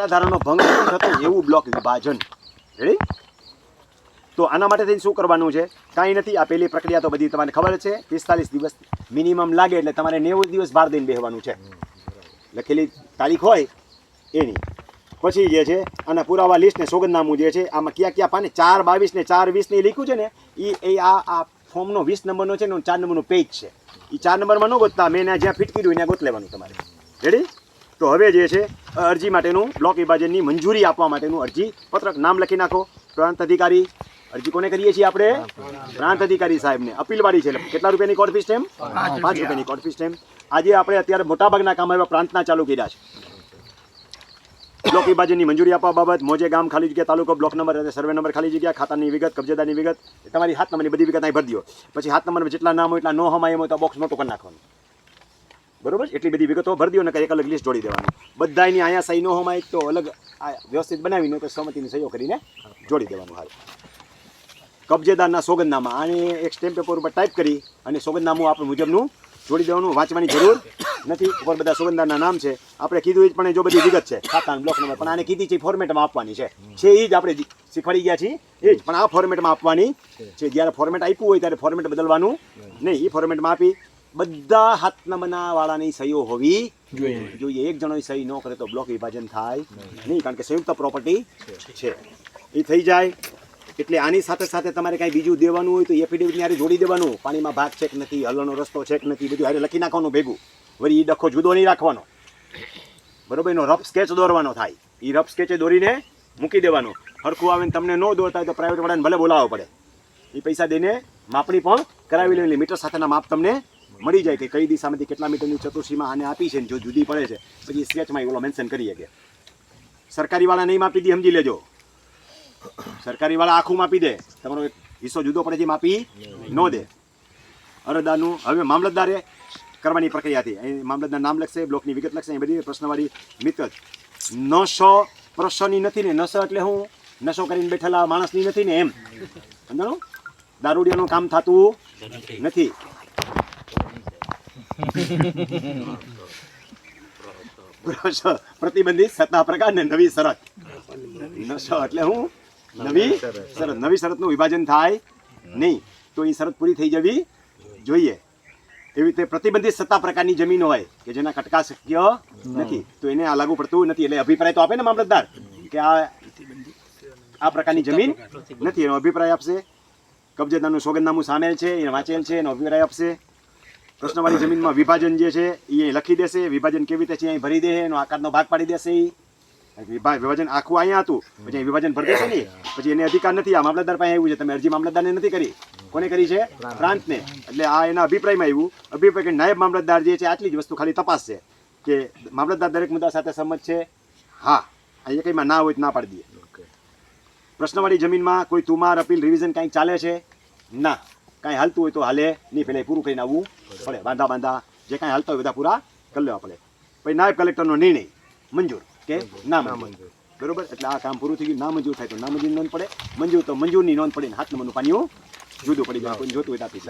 સત્તાધારાનો ભંગ થતો, એવું બ્લોક વિભાજન. રેડી તો આના માટે થઈને શું કરવાનું છે? કાંઈ નથી આ પહેલી પ્રક્રિયા તો બધી તમારે ખબર છે. પિસ્તાલીસ દિવસ મિનિમમ લાગે એટલે તમારે નેવું દિવસ બહાર દઈને બેહવાનું છે. લખેલી તારીખ હોય એની. પછી જે છે, આના પુરાવા લિસ્ટ ને સોગંદનામું જે છે, આમાં ક્યાં ક્યાં પાને ચાર બાવીસ ને ચાર વીસ ને એ લખ્યું છે ને એ એ આ આ ફોર્મનો વીસ નંબરનો છે ને ચાર નંબરનો પેજ છે. એ ચાર નંબરમાં ન ગોતતા, મેં જ્યાં ફિટ કર્યું ત્યાં ગોત લેવાનું તમારે. રેડી તો હવે જે છે અરજી માટેનું બ્લોક વિભાજનની મંજૂરી આપવા માટેનું અરજી. પત્રક નામ લખી નાખો. પ્રાંત અધિકારી. અરજી કોને કરીએ છીએ આપણે? પ્રાંત અધિકારી સાહેબને. અપીલવાળી છે. કેટલા રૂપિયાની કોર્ટ ફી સ્ટેમ પાંચ રૂપિયાની કોર્ટ ફી સ્ટેમ આજે આપણે અત્યારે મોટાભાગના કામ એવા પ્રાંતના ચાલુ કર્યા છે. બ્લોક વિભાજનની મંજૂરી આપવા બાબત મોજે ગામ ખાલી જગ્યા, તાલુકો બ્લોક નંબર સર્વે નંબર ખાલી જગ્યા, ખાતાની વિગત, કબજેદારની વિગત. તમારી હાથ નંબરની બધી વિગત અહીં ભરી દો પછી હાથ નંબરમાં જેટલા નામ હોય એટલા નો હમાય એમ હોય તો બોક્સ મોટો કરી નાખવાનું. બરોબર? એટલી બધી વિગતો ભરી દો ને એક અલગ લિસ્ટ જોડી દેવાનું. બધાની અહીંયા સહી ન હોમાં એક તો અલગ વ્યવસ્થિત બનાવીને તો સહમતીની સહીઓ કરીને જોડી દેવાનું હાલ. કબજેદારના સોગંદનામા. આને એક સ્ટેમ્પ પેપર ઉપર ટાઈપ કરી અને સોગંદનામું આપણે મુજબનું જોડી દેવાનું, વાંચવાની જરૂર નથી. ઉપર બધા સોગંદદારના નામ છે. આપણે કીધું એ જ, પણ જો બધી વિગત છે. ખાતા બ્લોક નંબર પણ આને કીધી છે ફોર્મેટમાં આપવાની છે. છે એ જ આપણે શીખવાડી ગયા છીએ. એ જ, પણ આ ફોર્મેટમાં આપવાની છે. જ્યારે ફોર્મેટ આપ્યું હોય ત્યારે ફોર્મેટ બદલવાનું નહીં. એ ફોર્મેટમાં આપી બધા હાથ હાથનામના વાળાની સહીઓ હોવી જોઈએ. એક જણો સહી ન કરે તો બ્લોક વિભાજન થાય નહીં કારણ કે સંયુક્ત પ્રોપર્ટી છે. એ થઈ જાય. એટલે આની સાથે સાથે તમારે કાંઈ બીજું દેવાનું હોય તો એફિડેવિટની હારે જોડી દેવાનું. પાણીમાં ભાગ છે કે નથી હલનો રસ્તો છે કે નથી બધું હારે લખી નાખવાનું ભેગું. વળી એ ડખો જુદો નહીં રાખવાનો. બરોબર? એનો રફ સ્કેચ દોરવાનો થાય. એ રફ સ્કેચે દોરીને મૂકી દેવાનો. હરખું આવે ને તમને ન દોરતા હોય તો પ્રાઇવેટ વાળાને ભલે બોલાવવો પડે. એ પૈસા દઈને માપણી પણ કરાવી લેવી મીટર સાથેના માપ તમને મળી જાય કે કઈ દિશામાંથી કેટલા મીટરની ચતુર્સીમાં આને આપી છે ને જો જુદી પડે છે પછી સ્કેચમાં એ મેન્શન કરીએ કે સરકારી વાળા નહીં માપી દે, સમજી લેજો. સરકારી વાળા આખું માપી દે. તમારો એક હિસ્સો જુદો પડે છે માપી ન દે. અરજદારનું હવે મામલતદારે કરવાની પ્રક્રિયા હતી. અહીં મામલતદાર નામ લખશે, બ્લોકની વિગત લખશે, એ બધી પ્રશ્નવાળી મિલકત નશો પ્રશ્નની નથી ને નશો એટલે હું નશો કરીને બેઠેલા માણસની નથી ને એમ. સમજાણું? દારૂડિયાનું કામ થતું નથી. પ્રતિબંધિત સત્તા પ્રકાર ને નવી શરત એટલે હું? નવી શરત. નવી શરતનું વિભાજન થાય નહીં. તો એ શરત પૂરી થઈ જવી જોઈએ. એવી રીતે પ્રતિબંધિત સત્તા પ્રકારની જમીન હોય કે જેના કટકા શક્ય નથી, તો એને આ લાગુ પડતું નથી. એટલે અભિપ્રાય તો આપે ને મામલતદાર, કે આ આ પ્રકારની જમીન નથી. એનો અભિપ્રાય આપશે. કબજેદારનું સોગંદનામું સામેલ છે, એને વાંચેલ છે, એનો અભિપ્રાય આપશે. પ્રશ્નવાળી જમીનમાં વિભાજન જે છે એ લખી દેશે. વિભાજન કેવી રીતે છે અહીં ભરી દે એનો આકારનો ભાગ પાડી દેશે. વિભાજન આખું અહીંયા હતું. પછી અહીં વિભાજન ભરી દેશે ને પછી એને અધિકાર નથી. આ મામલતદાર પાસે આવ્યું છે. તમે અરજી મામલતદારને નથી કરી. કોને કરી છે? પ્રાંતને. એટલે આ એના અભિપ્રાયમાં આવ્યું. અભિપ્રાય કે નાયબ મામલતદાર જે છે આટલી જ વસ્તુ ખાલી તપાસશે કે મામલતદાર દરેક મુદ્દા સાથે સંમત છે. હા આ કંઈમાં ના હોય તો ના પાડી દઈએ. પ્રશ્નવાળી જમીનમાં કોઈ તુમાર અપીલ રિવિઝન કાંઈ ચાલે છે? ના. કાંઈ હાલતું હોય તો હાલે નહીં પહેલાં પૂરું કરીને આવવું પડે બાંધા બાંધા. જે કાંઈ હાલતા હોય બધા પૂરા કરી લેવા પડે. પછી નાયબ કલેક્ટરનો નિર્ણય મંજૂર કે ના મંજૂર? બરોબર? એટલે આ કામ પૂરું થઈ ગયું. ના મંજૂર થાય તો ના મંજૂર નોંધ પડે. મંજૂર તો મંજૂરની નોંધ પડે ને હાથ નંબરનું પાણીઓ જુદું પડી જાય કોઈ જોતું હોય તો આપી.